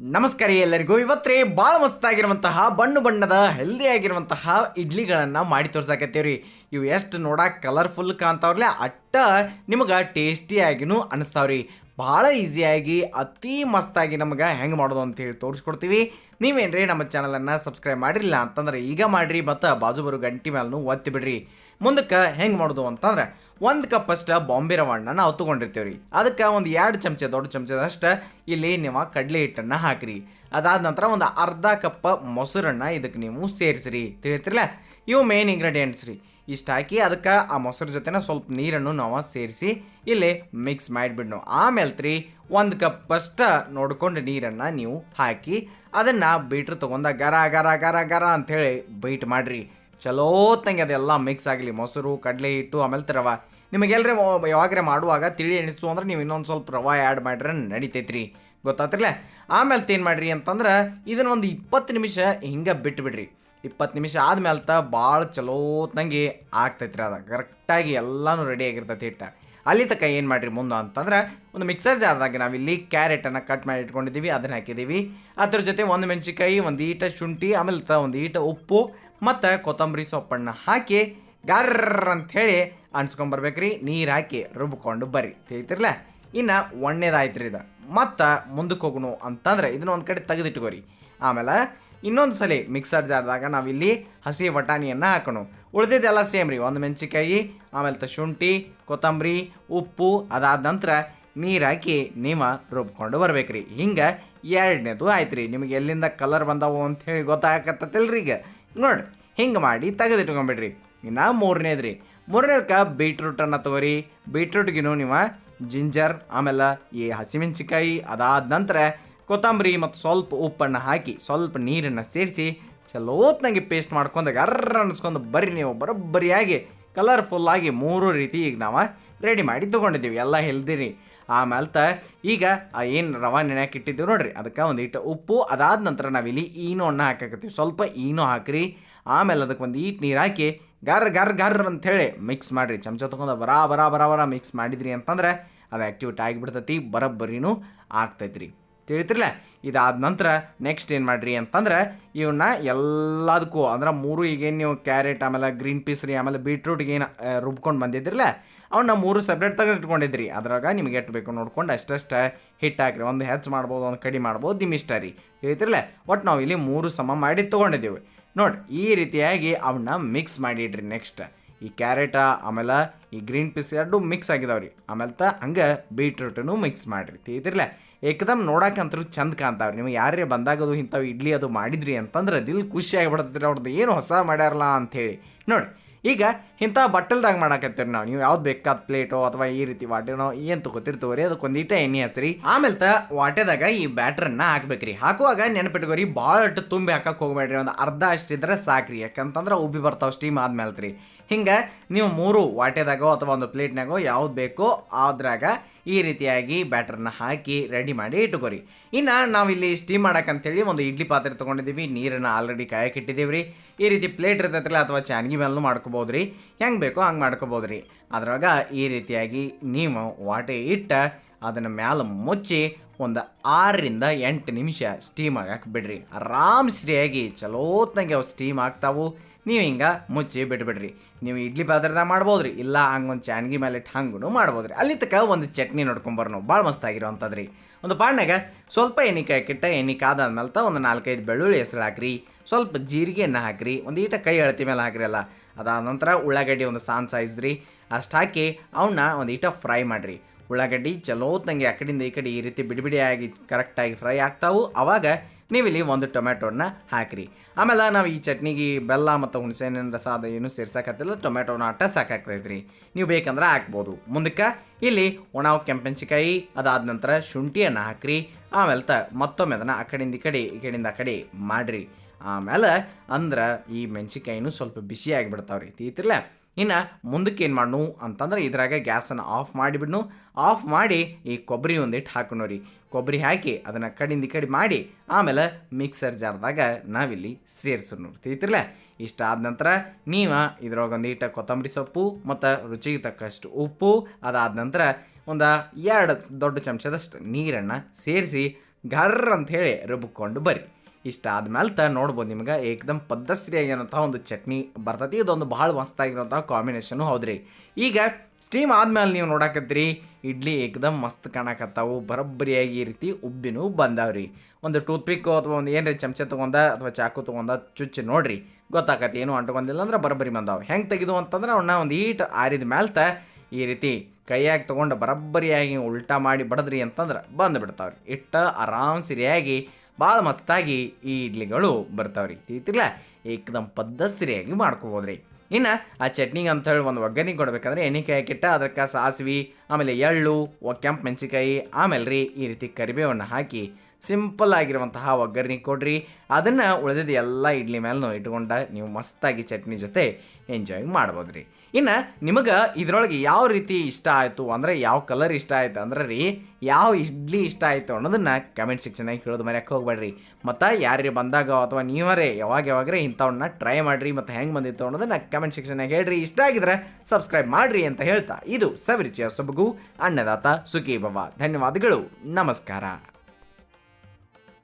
ನಮಸ್ಕಾರ ಎಲ್ಲರಿಗೂ. ಇವತ್ತು ಭಾಳ ಮಸ್ತಾಗಿರುವಂತಹ, ಬಣ್ಣ ಬಣ್ಣದ ಹೆಲ್ದಿ ಆಗಿರುವಂತಹ ಇಡ್ಲಿಗಳನ್ನು ಮಾಡಿ ತೋರ್ಸಾಕತ್ತೀವ್ರಿ. ಇವು ಎಷ್ಟು ನೋಡಕ್ಕೆ ಕಲರ್ಫುಲ್ ಕಾಣ್ತಾವ್ರಲ್ಲೇ, ಅಟ್ಟ ನಿಮಗೆ ಟೇಸ್ಟಿಯಾಗಿನೂ ಅನಿಸ್ತಾವ್ರಿ. ಭಾಳ ಈಸಿಯಾಗಿ ಅತಿ ಮಸ್ತಾಗಿ ನಮ್ಗೆ ಹೆಂಗೆ ಮಾಡೋದು ಅಂತ ಹೇಳಿ ತೋರಿಸ್ಕೊಡ್ತೀವಿ. ನೀವೇನ್ರಿ ನಮ್ಮ ಚಾನಲನ್ನು ಸಬ್ಸ್ಕ್ರೈಬ್ ಮಾಡಿರಲಿಲ್ಲ ಅಂತಂದ್ರೆ ಈಗ ಮಾಡಿರಿ, ಮತ್ತು ಬಾಜು ಬರೋ ಗಂಟಿ ಮೇಲೂ ಒತ್ತಿ ಬಿಡ್ರಿ. ಮುಂದಕ್ಕೆ ಹೆಂಗೆ ಮಾಡೋದು ಅಂತಂದ್ರೆ ಒಂದು ಕಪ್ ಅಷ್ಟ ಬಾಂಬೆ ರವಾಣ್ಣ ನಾವು ತೊಗೊಂಡಿರ್ತೀವಿ ರೀ ಅದಕ್ಕೆ ಒಂದು ಎರಡು ಚಮಚ, ದೊಡ್ಡ ಚಮಚದಷ್ಟು ಇಲ್ಲಿ ನೀವು ಕಡಲೆ ಹಿಟ್ಟನ್ನು ಹಾಕಿರಿ. ಅದಾದ ನಂತರ ಒಂದು ಅರ್ಧ ಕಪ್ ಮೊಸರನ್ನ ಇದಕ್ಕೆ ನೀವು ಸೇರಿಸ್ರಿ. ತಿಳಿತಿರಲ್ಲ ಇವು ಮೇನ್ ಇಂಗ್ರೀಡಿಯೆಂಟ್ಸ್ ರೀ. ಇಷ್ಟು ಹಾಕಿ ಅದಕ್ಕೆ ಆ ಮೊಸರು ಜೊತೆನ ಸ್ವಲ್ಪ ನೀರನ್ನು ನಾವು ಸೇರಿಸಿ ಇಲ್ಲಿ ಮಿಕ್ಸ್ ಮಾಡಿಬಿಡ್ನು. ಆಮೇಲೆ ರೀ ಒಂದು ಕಪ್ ಅಷ್ಟ ನೋಡ್ಕೊಂಡು ನೀರನ್ನು ನೀವು ಹಾಕಿ ಅದನ್ನು ಬೀಟ್ರ್ ತೊಗೊಂಡ ಗರ ಗರ ಗರ ಗರ ಅಂಥೇಳಿ ಬೀಟ್ ಮಾಡಿರಿ. ಚಲೋತ್ತಂಗೆ ಅದೆಲ್ಲ ಮಿಕ್ಸ್ ಆಗಲಿ ಮೊಸರು, ಕಡಲೆ ಹಿಟ್ಟು, ಆಮೇಲೆ ತ ರವ ನಿಮಗೆಲ್ಲರೆ ಯಾವಾಗ್ರೆ ಮಾಡುವಾಗ ತಿಳಿ ಎಣಿಸ್ತು ಅಂದ್ರೆ ನೀವು ಇನ್ನೊಂದು ಸ್ವಲ್ಪ ರವ ಆ್ಯಡ್ ಮಾಡ್ರೆ ನಡಿತೈತ್ರಿ. ಗೊತ್ತಾತ್ರಲ್ಲ ಆಮೇಲೆ ಏನು ಮಾಡಿರಿ ಅಂತಂದ್ರೆ ಇದನ್ನ ಒಂದು ಇಪ್ಪತ್ತು ನಿಮಿಷ ಹಿಂಗೆ ಬಿಟ್ಬಿಡ್ರಿ. ಇಪ್ಪತ್ತು ನಿಮಿಷ ಆದ್ಮೇಲೆ ತ ಭಾಳ ಚಲೋತ್ನಂಗೆ ಆಗ್ತೈತ್ರಿ ಅದು. ಕರೆಕ್ಟಾಗಿ ಎಲ್ಲನೂ ರೆಡಿ ಆಗಿರ್ತೈತಿ ಹಿಟ್ಟ. ಅಲ್ಲಿ ತನಕ ಏನು ಮಾಡಿರಿ ಮುಂದೆ ಅಂತಂದ್ರೆ ಒಂದು ಮಿಕ್ಸರ್ ಜಾರ್ದಾಗ ನಾವಿಲ್ಲಿ ಕ್ಯಾರೆಟನ್ನು ಕಟ್ ಮಾಡಿ ಇಟ್ಕೊಂಡಿದ್ದೀವಿ, ಅದನ್ನು ಹಾಕಿದ್ದೀವಿ. ಅದ್ರ ಜೊತೆ ಒಂದು ಮೆಣಸಿನ್ಕಾಯಿ, ಒಂದು ಈಟ ಶುಂಠಿ ಆಮೇಲೆ ತ ಒಂದು ಈಟ ಉಪ್ಪು, ಮತ್ತು ಕೊತ್ತಂಬರಿ ಸೊಪ್ಪನ್ನು ಹಾಕಿ ಗರ್ರ ಅಂಥೇಳಿ ಅನ್ಸ್ಕೊಂಬರ್ಬೇಕ್ರಿ. ನೀರು ಹಾಕಿ ರುಬ್ಕೊಂಡು ಬರ್ರಿ. ತಿಳಿತಿರ್ಲ? ಇನ್ನು ಒಣ್ಣೆದಾಯ್ತು ರೀ ಇದು. ಮತ್ತು ಮುಂದಕ್ಕೆ ಹೋಗೋಣ ಅಂತಂದ್ರೆ ಇದನ್ನ ಒಂದು ಕಡೆ ತೆಗೆದಿಟ್ಕೋರಿ. ಆಮೇಲೆ ಇನ್ನೊಂದು ಸಲ ಮಿಕ್ಸರ್ ಜಾರ್ದಾಗ ನಾವಿಲ್ಲಿ ಹಸಿ ಬಟಾಣಿಯನ್ನು ಹಾಕೋಣ. ಉಳಿದಿದ್ದೆಲ್ಲ ಸೇಮ್ ರೀ ಒಂದು ಮೆಣಸಿನ್ಕಾಯಿ, ಆಮೇಲೆ ಶುಂಠಿ, ಕೊತ್ತಂಬರಿ, ಉಪ್ಪು ಅದಾದ ನಂತರ ನೀರು ಹಾಕಿ ನೀವು ರುಬ್ಕೊಂಡು ಬರ್ಬೇಕ್ರಿ. ಹಿಂಗೆ ಎರಡನೇದು ಆಯ್ತು ರೀ ನಿಮಗೆ ಎಲ್ಲಿಂದ ಕಲರ್ ಬಂದವು ಅಂತ ಹೇಳಿ ಗೊತ್ತಾಗತ್ತಲ್ರಿ ಈಗ. ನೋಡಿ, ಹಿಂಗೆ ಮಾಡಿ ತೆಗೆದಿಟ್ಕೊಂಬಿಡ್ರಿ. ಇನ್ನು ಮೂರನೇದು ರೀ ಮೂರನೇದಕ್ಕೆ ಬೀಟ್ರೂಟನ್ನು ತಗೋರಿ. ಬೀಟ್ರೂಟ್ಗಿನೂ ನೀವು ಜಿಂಜರ್ ಆಮೇಲೆ ಈ ಹಸಿಮೆಣಸಿಕಾಯಿ ಅದಾದ ನಂತರ ಕೊತ್ತಂಬರಿ ಮತ್ತು ಸ್ವಲ್ಪ ಉಪ್ಪನ್ನು ಹಾಕಿ ಸ್ವಲ್ಪ ನೀರನ್ನು ಸೇರಿಸಿ ಚಲೋತ್ನಾಗೆ ಪೇಸ್ಟ್ ಮಾಡ್ಕೊಂಡಾಗ ಅರ್ರ ಅನ್ನಿಸ್ಕೊಂಡು ಬರ್ರಿ ನೀವು. ಬರೋಬ್ಬರಿಯಾಗಿ ಕಲರ್ಫುಲ್ಲಾಗಿ ಮೂರು ರೀತಿ ಈಗ ನಾವು ರೆಡಿ ಮಾಡಿ ತೊಗೊಂಡಿದ್ದೀವಿ. ಎಲ್ಲ ಹೆಲ್ದಿರಿ ಆಮೇಲೆ ತ ಈಗ ಏನು ರವೆ ನೆನೆಯಕ್ಕೆ ಇಟ್ಟಿದ್ದೀವಿ ನೋಡಿರಿ. ಅದಕ್ಕೆ ಒಂದು ಇಟ್ಟು ಉಪ್ಪು ಅದಾದ ನಂತರ ನಾವಿಲ್ಲಿ ಈನು ಅಣ್ಣ ಹಾಕಕತ್ತೀವಿ. ಸ್ವಲ್ಪ ಈನು ಹಾಕಿರಿ. ಆಮೇಲೆ ಅದಕ್ಕೆ ಒಂದು ಈಟ್ ನೀರು ಹಾಕಿ ಗರ್ ಗರ್ ಗರ್ ಅಂಥೇಳಿ ಮಿಕ್ಸ್ ಮಾಡಿರಿ. ಚಮಚ ತೊಗೊಂಡು ಬರಾ ಬರಾ ಬರಾ ಬರಾ ಮಿಕ್ಸ್ ಮಾಡಿದ್ರಿ ಅಂತಂದ್ರೆ ಅದು ಆ್ಯಕ್ಟಿವೇಟ್ ಆಗಿಬಿಡ್ತೈತಿ, ಬರೋಬ್ಬರಿನೂ ಆಗ್ತೈತ್ರಿ. ತಿಳಿತಿರ್ಲ? ಇದಾದ ನಂತರ ನೆಕ್ಸ್ಟ್ ಏನು ಮಾಡ್ರಿ ಅಂತಂದ್ರೆ ಇವನ್ನ ಎಲ್ಲದಕ್ಕೂ ಅಂದ್ರೆ ಮೂರು ಈಗೇನು ನೀವು ಕ್ಯಾರೆಟ್ ಆಮೇಲೆ ಗ್ರೀನ್ ಪೀಸ್ ರೀ, ಆಮೇಲೆ ಬೀಟ್ರೂಟ್ಗೆ ಏನು ರುಬ್ಕೊಂಡು ಬಂದಿದ್ದಿರಲ್ಲ ಅವನ್ನ ಮೂರು ಸಪ್ರೇಟ್ ತೆಗೆದಿಟ್ಕೊಂಡಿದ್ರಿ ಅದ್ರಾಗ ನಿಮ್ಗೆ ಎಷ್ಟು ಬೇಕು ನೋಡ್ಕೊಂಡು ಅಷ್ಟಷ್ಟು ಹಿಟ್ ಹಾಕ್ರಿ. ಒಂದು ಹೆಚ್ಚು ಮಾಡ್ಬೋದು, ಒಂದು ಕಡಿಮೆ ಮಾಡ್ಬೋದು ನಿಮ್ಮ ಇಷ್ಟ ರೀ. ಹೇಳ್ತಿರಲ್ಲ ಒಟ್ಟು ನಾವು ಇಲ್ಲಿ ಮೂರು ಸಮ ಮಾಡಿ ತೊಗೊಂಡಿದ್ದೀವಿ. ನೋಡಿ, ಈ ರೀತಿಯಾಗಿ ಅವನ್ನ ಮಿಕ್ಸ್ ಮಾಡಿಡ್ರಿ ನೆಕ್ಸ್ಟ್ ಈ ಕ್ಯಾರೆಟ, ಆಮೇಲೆ ಈ ಗ್ರೀನ್ ಪೀಸ್ ಎರಡು ಮಿಕ್ಸ್ ಆಗಿದಾವೆ ರೀ. ಆಮೇಲೆ ತ ಹಂಗೆ ಬೀಟ್ರೂಟನ್ನು ಮಿಕ್ಸ್ ಮಾಡಿರಿ. ತಿಳಿತಿರ್ಲ? ಏಕದಮ್ ನೋಡಕ್ಕಂತರೂ ಚಂದ ಕಾಣ್ತಾವ್ರಿ ನಿಮಗೆ ಯಾರೇ ಬಂದಾಗ ಅದು ಇಂಥವು ಇಡ್ಲಿ ಅದು ಮಾಡಿದ್ರಿ ಅಂತಂದ್ರೆ ದಿಲ್ ಖುಷಿ ಆಗಿಬಿಡ್ತೈತಿ ಅವ್ರದ್ದು ಏನು ಹೊಸ ಮಾಡ್ಯಾರಲ್ಲ ಅಂಥೇಳಿ. ನೋಡಿ ಈಗ ಇಂಥ ಬಟ್ಟಲ್ದಾಗ ಮಾಡಾಕತ್ತೀರಿ ನಾವು. ನೀವು ಯಾವ್ದು ಬೇಕಾದ ಪ್ಲೇಟೋ ಅಥವಾ ಈ ರೀತಿ ವಾಟೆನೋ ಏನು ತಗೋತಿರ್ತವ್ರಿ ಅದಕ್ಕೆ ಒಂದಿಟ ಎಣ್ಣೆ ಹಚ್ಚಿರಿ. ಆಮೇಲೆ ತ ವಾಟೆದಾಗ ಈ ಬ್ಯಾಟ್ರನ್ನ ಹಾಕ್ಬೇಕ್ರಿ. ಹಾಕುವಾಗ ನೆನಪಿಟ್ಕೋರಿ ಭಾಳ ತುಂಬಿ ಹಾಕಕ್ಕೆ ಹೋಗ್ಬೇಡ್ರಿ. ಒಂದು ಅರ್ಧ ಅಷ್ಟಿದ್ರೆ ಸಾಕ್ರಿ. ಯಾಕಂತಂದ್ರೆ ಉಬ್ಬಿ ಬರ್ತಾವೆ ಸ್ಟೀಮ್ ಆದ್ಮೇಲೆ ರೀ ಹಿಂಗೆ ನೀವು ಮೂರು ವಾಟೆದಾಗೋ ಅಥವಾ ಒಂದು ಪ್ಲೇಟ್ನಾಗೋ ಯಾವ್ದು ಬೇಕೋ ಅದ್ರಾಗ ಈ ರೀತಿಯಾಗಿ ಬ್ಯಾಟರ್ನ ಹಾಕಿ ರೆಡಿ ಮಾಡಿ ಇಟ್ಕೋರಿ ಇನ್ನು ನಾವಿಲ್ಲಿ ಸ್ಟೀಮ್ ಮಾಡೋಕ್ಕಂಥೇಳಿ ಒಂದು ಇಡ್ಲಿ ಪಾತ್ರೆ ತೊಗೊಂಡಿದ್ದೀವಿ. ನೀರನ್ನು ಆಲ್ರೆಡಿ ಕಾಯಕ್ಕಿಟ್ಟಿದ್ದೀವಿ ರೀ ಈ ರೀತಿ ಪ್ಲೇಟ್ ಇರ್ತೈತಲ್ಲ ಅಥವಾ ಚಾನ್ಗಿ ಮೇಲೂ ಮಾಡ್ಕೋಬೋದು ರೀ ಹೆಂಗೆ ಬೇಕೋ ಹಂಗೆ ಮಾಡ್ಕೋಬೋದು ರೀ ಅದ್ರಾಗ ಈ ರೀತಿಯಾಗಿ ನೀವು ವಾಟೆ ಇಟ್ಟ ಅದನ್ನು ಮ್ಯಾಲ ಮುಚ್ಚಿ ಒಂದು ಆರರಿಂದ ಎಂಟು ನಿಮಿಷ ಸ್ಟೀಮ್ ಆಗಕ್ಕೆ ಬಿಡ್ರಿ. ಆರಾಮ್ ಸರಿಯಾಗಿ ಚಲೋತ್ನಂಗೆ ಅವು ಸ್ಟೀಮ್ ಆಗ್ತಾವು. ನೀವು ಹಿಂಗೆ ಮುಚ್ಚಿ ಬಿಟ್ಬಿಡ್ರಿ. ನೀವು ಇಡ್ಲಿ ಪಾತ್ರೆದಾಗ ಮಾಡ್ಬೋದು ರೀ ಇಲ್ಲ ಹಂಗೆ ಒಂದು ಚಾನ್ಗಿ ಮೇಲೆ ಇಟ್ಟು ಹಂಗೂ ಮಾಡ್ಬೋದು ರೀ ಅಲ್ಲಿ ತಕ ಒಂದು ಚಟ್ನಿ ನೋಡ್ಕೊಂಬರ್ ನಾವು ಭಾಳ ಮಸ್ತಾಗಿರೋವಂಥದ್ದು ರೀ ಒಂದು ಬಾಣ್ಣಾಗ ಸ್ವಲ್ಪ ಎಣ್ಣೆ ಕಿಟ್ಟ ಎಣ್ಣೆ ಕಾದಾದ್ಮೇಲೆ ತ ಒಂದು ನಾಲ್ಕೈದು ಬೆಳ್ಳುಳ್ಳಿ ಹೆಸರು ಹಾಕ್ರಿ, ಸ್ವಲ್ಪ ಜೀರಿಗೆಯನ್ನು ಹಾಕ್ರಿ, ಒಂದು ಈಟ ಕೈ ಅಳತಿ ಮೇಲೆ ಹಾಕ್ರಿ ಅಲ್ಲ, ಅದಾದ ನಂತರ ಉಳ್ಳಾಗಡ್ಡಿ ಒಂದು ಸಾನ್ ಸೈಜ್ ರೀ ಅಷ್ಟು ಹಾಕಿ ಅವನ್ನ ಒಂದು ಈಟ ಫ್ರೈ ಮಾಡಿರಿ. ಉಳ್ಳಾಗಡ್ಡಿ ಚಲೋತ್ನಂಗೆ ಆ ಕಡೆಯಿಂದ ಈ ಕಡೆ ಈ ರೀತಿ ಬಿಡಿ ಆಗಿ ಕರೆಕ್ಟಾಗಿ ಫ್ರೈ ಆಗ್ತಾವು. ಅವಾಗ ನೀವಿಲ್ಲಿ ಒಂದು ಟೊಮ್ಯಾಟೋನ ಹಾಕಿರಿ. ಆಮೇಲೆ ನಾವು ಈ ಚಟ್ನಿಗೆ ಬೆಲ್ಲ ಮತ್ತು ಹುಣಸೆಹಣ್ಣಿನ ರಸ ಅದು ಏನು ಸೇರ್ಸಕತ್ತಿಲ್ಲ ಟೊಮ್ಯಾಟೋನ ಆಟ ಸಾಕಾಗ್ತೈತ್ರಿ ನೀವು ಬೇಕಂದ್ರೆ ಹಾಕ್ಬೋದು. ಮುಂದಕ್ಕೆ ಇಲ್ಲಿ ಒಣ ಕೆಂಪೆನ್ಸಿಕಾಯಿ ಅದಾದ ನಂತರ ಶುಂಠಿಯನ್ನು ಹಾಕ್ರಿ. ಆಮೇಲೆ ತ ಮತ್ತೊಮ್ಮೆ ಅದನ್ನು ಆ ಕಡೆಯಿಂದ ಈ ಕಡೆ, ಈ ಕಡೆಯಿಂದ ಆ ಕಡೆ ಮಾಡಿರಿ. ಆಮೇಲೆ ಅಂದ್ರೆ ಈ ಮೆಣಸಿಕಾಯಿನೂ ಸ್ವಲ್ಪ ಬಿಸಿ ಆಗಿಬಿಡ್ತಾವ್ರಿ. ತೀತಿರ್ಲ ಇನ್ನು ಮುಂದಕ್ಕೆ ಏನು ಮಾಡ್ನು ಅಂತಂದ್ರೆ ಇದ್ರಾಗ ಗ್ಯಾಸನ್ನು ಆಫ್ ಮಾಡಿಬಿಡ್ನು. ಆಫ್ ಮಾಡಿ ಈ ಕೊಬ್ಬರಿ ಒಂದಿಟ್ಟು ಹಾಕೋಣ ರೀ. ಕೊಬ್ಬರಿ ಹಾಕಿ ಅದನ್ನು ಕಡಿಂದ ಕಡಿ ಮಾಡಿ ಆಮೇಲೆ ಮಿಕ್ಸರ್ ಜಾರ್ದಾಗ ನಾವಿಲ್ಲಿ ಸೇರಿಸೋಣ ತಿಳಿತಿರ್ಲ? ಇಷ್ಟ ಆದ ನಂತರ ನೀವು ಇದ್ರೊಳಗೆ ಒಂದು ಈಟ ಕೊತ್ತಂಬರಿ ಸೊಪ್ಪು ಮತ್ತು ರುಚಿಗೆ ತಕ್ಕಷ್ಟು ಉಪ್ಪು ಅದಾದ ನಂತರ ಒಂದು ಎರಡು ದೊಡ್ಡ ಚಮಚದಷ್ಟು ನೀರನ್ನು ಸೇರಿಸಿ ಘರ್ರ್ ಅಂತ ಹೇಳಿ ರುಬ್ಬಿಕೊಂಡು ಬರ್ರಿ. ಇಷ್ಟ ಆದ್ಮೇಲೆ ತ ನೋಡ್ಬೋದು ನಿಮ್ಗೆ ಏಕದಮ್ ಪದ್ಧತಿಯಾಗಿರೋಂಥ ಒಂದು ಚಟ್ನಿ ಬರ್ತೈತಿ. ಇದೊಂದು ಭಾಳ ಮಸ್ತಾಗಿರೋಂಥ ಕಾಂಬಿನೇಷನು ಹೌದ್ರಿ. ಈಗ ಸ್ಟೀಮ್ ಆದ್ಮೇಲೆ ನೀವು ನೋಡಕತ್ತೀರಿ, ಇಡ್ಲಿ ಏಕದಮ್ ಮಸ್ತ್ ಕಾಣಕತ್ತಾವು, ಬರೋಬ್ಬರಿಯಾಗಿ ಈ ರೀತಿ ಉಬ್ಬಿನೂ ಬಂದಾವ್ರಿ. ಒಂದು ಟೂತ್ ಪಿಕ್ಕು ಅಥವಾ ಒಂದು ಏನ್ರಿ ಚಮಚ ತೊಗೊಂಡ ಅಥವಾ ಚಾಕು ತೊಗೊಂಡ ಚುಚ್ಚಿ ನೋಡ್ರಿ ಗೊತ್ತಾಕತಿ ಏನು ಅಂಟ್ಕೊಂಡಿಲ್ಲ ಅಂದ್ರೆ ಬರೋಬ್ಬರಿ ಬಂದಾವು. ಹೆಂಗೆ ತೆಗೆದು ಅಂತಂದ್ರೆ ಅವನ್ನ ಒಂದು ಈಟ್ ಆರಿದ ಮ್ಯಾಲ್ತ ಈ ರೀತಿ ಕೈಯಾಗಿ ತೊಗೊಂಡು ಬರೋಬ್ಬರಿಯಾಗಿ ಉಲ್ಟಾ ಮಾಡಿ ಬಡದ್ರಿ ಅಂತಂದ್ರೆ ಬಂದು ಬಿಡ್ತಾವ್ರಿ ಇಟ್ಟ ಆರಾಮ್ ಸರಿಯಾಗಿ ಭಾಳ ಮಸ್ತಾಗಿ ಈ ಇಡ್ಲಿಗಳು ಬರ್ತಾವ್ರಿ ತಿಳಿತಿರ್ಲ? ಏಕದಮ್ ಪದ್ಧತಿಯಾಗಿ ಮಾಡ್ಕೋಬೋದ್ರಿ. ಇನ್ನು ಆ ಚಟ್ನಿಗೆ ಅಂತ ಹೇಳಿ ಒಂದು ಒಗ್ಗರಣೆ ಕೊಡಬೇಕಂದ್ರೆ ಎಣ್ಣೆಕಾಯಿ ಕಿಟ್ಟ ಅದಕ್ಕೆ ಸಾಸಿವೆ, ಆಮೇಲೆ ಎಳ್ಳು ಕೆಂಪು ಮೆಣಸಿಕಾಯಿ ಆಮೇಲೆ ರೀ ಈ ರೀತಿ ಕರಿಬೇವನ್ನು ಹಾಕಿ ಸಿಂಪಲ್ ಆಗಿರುವಂತಹ ಒಗ್ಗರಣೆ ಕೊಡ್ರಿ. ಅದನ್ನು ಉಳಿದಿದ್ದು ಎಲ್ಲ ಇಡ್ಲಿ ಮೇಲೂ ಇಟ್ಕೊಂಡ ನೀವು ಮಸ್ತಾಗಿ ಚಟ್ನಿ ಜೊತೆ ಎಂಜಾಯ್ ಮಾಡ್ಬೋದು ರೀ ಇನ್ನು ನಿಮಗೆ ಇದರೊಳಗೆ ಯಾವ ರೀತಿ ಇಷ್ಟ ಆಯಿತು, ಅಂದರೆ ಯಾವ ಕಲರ್ ಇಷ್ಟ ಆಯ್ತು, ಅಂದ್ರೆ ರೀ, ಯಾವ ಇಡ್ಲಿ ಇಷ್ಟ ಆಯಿತು ಅನ್ನೋದನ್ನು ಕಮೆಂಟ್ ಸೆಕ್ಷನಾಗಿ ಹೇಳೋದು ಮರ್ಯಾಕೆ ಹೋಗ್ಬೇಡ್ರಿ. ಮತ್ತು ಯಾರಿಗೆ ಬಂದಾಗ ಅಥವಾ ನೀವರೇ ಯಾವಾಗ ಯಾವಾಗ್ರೆ ಇಂಥವನ್ನ ಟ್ರೈ ಮಾಡಿರಿ ಮತ್ತು ಹೆಂಗೆ ಬಂದಿತ್ತು ಅನ್ನೋದನ್ನು ಕಮೆಂಟ್ ಸೆಕ್ಷನಾಗಿ ಹೇಳ್ರಿ. ಇಷ್ಟ ಆಗಿದ್ರೆ ಸಬ್ಸ್ಕ್ರೈಬ್ ಮಾಡಿರಿ ಅಂತ ಹೇಳ್ತಾ, ಇದು ಸವಿರುಚಿಯ ಸೊಬಗು, ಅನ್ನದಾತ ಸುಖಿ ಬಾಬಾ ಧನ್ಯವಾದಗಳು, ನಮಸ್ಕಾರ.